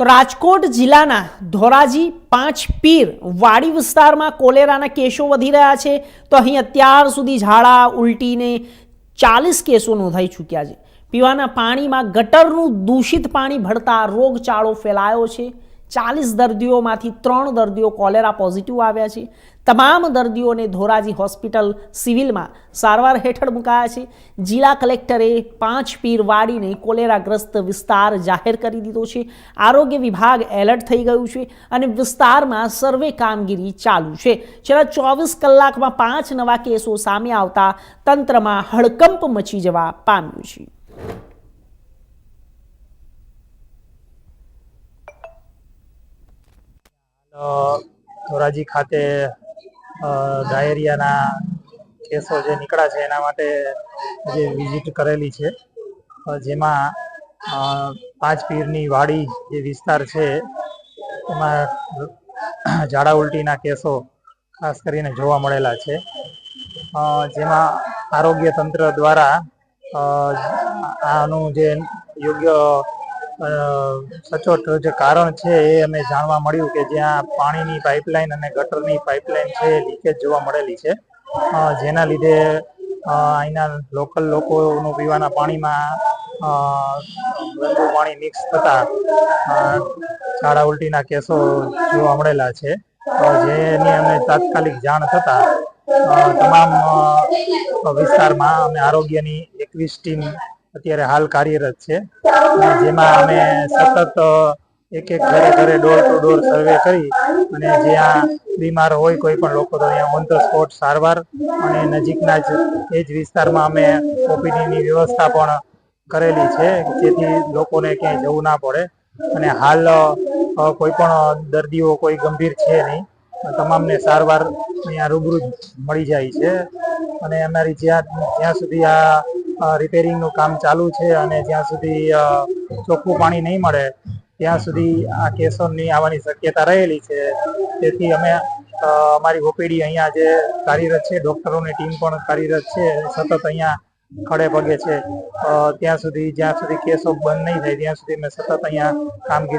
તો રાજકોટ જિલ્લાના ધોરાજી પાંચ પીર વાડી વિસ્તારમાં કોલેરાના કેસો વધી રહ્યા છે. તો અહીં અત્યાર સુધી ઝાડા ઉલટીને ચાલીસ કેસો નોંધાઈ ચૂક્યા છે. પીવાના પાણીમાં ગટરનું દૂષિત પાણી ભળતા રોગચાળો ફેલાયો છે. ચાલીસ દર્દીઓમાંથી ત્રણ દર્દીઓ કોલેરા પોઝિટિવ આવ્યા છે. તમામ દર્દીઓને ધોરાજી હોસ્પિટલ સિવિલમાં સારવાર હેઠળ મુકાયા છે. જિલ્લા કલેક્ટરે પાંચ પીર વાડીને કોલેરાગ્રસ્ત વિસ્તાર જાહેર કરી દીધો છે. આરોગ્ય વિભાગ એલર્ટ થઈ ગયું છે અને વિસ્તારમાં સર્વે કામગીરી ચાલુ છે. છેલ્લા ચોવીસ કલાકમાં પાંચ નવા કેસો સામે આવતા તંત્રમાં હડકંપ મચી જવા પામ્યું છે. ધોરાજી ખાતે ડાયેરિયાના કેસો જે નીકળ્યા છે એના માટે જે વિઝિટ કરેલી છે. જેમાં પાંચ પીરની વાડી જે વિસ્તાર છે, એમાં ઝાડા ઉલટીના કેસો ખાસ કરીને જોવા મળેલા છે. જેમાં આરોગ્ય તંત્ર દ્વારા આનું જે યોગ્ય સચોટ જે કારણ છે એ અમે જાણવા મળ્યું કે જ્યાં પાણીની પાઇપલાઇન અને ગટરની પાઇપલાઇન છે લીકેજ જોવા મળેલી છે. જેના લીધે અહીંના લોકલ લોકોનું પીવાના પાણીમાં ગંદુ પાણી મિક્સ થતા ઝાડા ઉલટીના કેસો જોવા મળેલા છે. જેની અમે તાત્કાલિક જાણ થતા તમામ વિસ્તારમાં અમે આરોગ્યની એકવીસ ટીમ અત્યારે હાલ કાર્યરત છે. જેમાં અમે સતત એક એક ઘરે ઘરે ડોર ટુ ડોર સર્વે કરી અને જ્યાં બીમાર હોય કોઈ પણ લોકો તો અહીંયા ઓન ધ સ્પોટ સારવાર અને નજીકના જ એ જ વિસ્તારમાં અમે ઓપીડીની વ્યવસ્થા પણ કરેલી છે, જેથી લોકોને ક્યાંય જવું ના પડે. અને હાલ કોઈ પણ દર્દીઓ કોઈ ગંભીર છે નહીં. તમામને સારવાર અહીંયા રૂબરૂ મળી જાય છે. અને અમારી જ્યાં જ્યાં સુધી આ રિપેરિંગનું કામ ચાલુ છે અને જ્યાં સુધી ચોખ્ખું પાણી નહીં મળે, ત્યાં સુધી આ કેસોની આવવાની શક્યતા રહેલી છે. તેથી અમે અમારી ઓપીડી અહીંયા જે કાર્યરત છે, ડોક્ટરોની ટીમ પણ કાર્યરત છે સતત અહીંયા ખડે પગે છે. ત્યાં સુધી, જ્યાં સુધી કેસો બંધ નહીં થાય, ત્યાં સુધી અમે સતત અહીંયા કામગીરી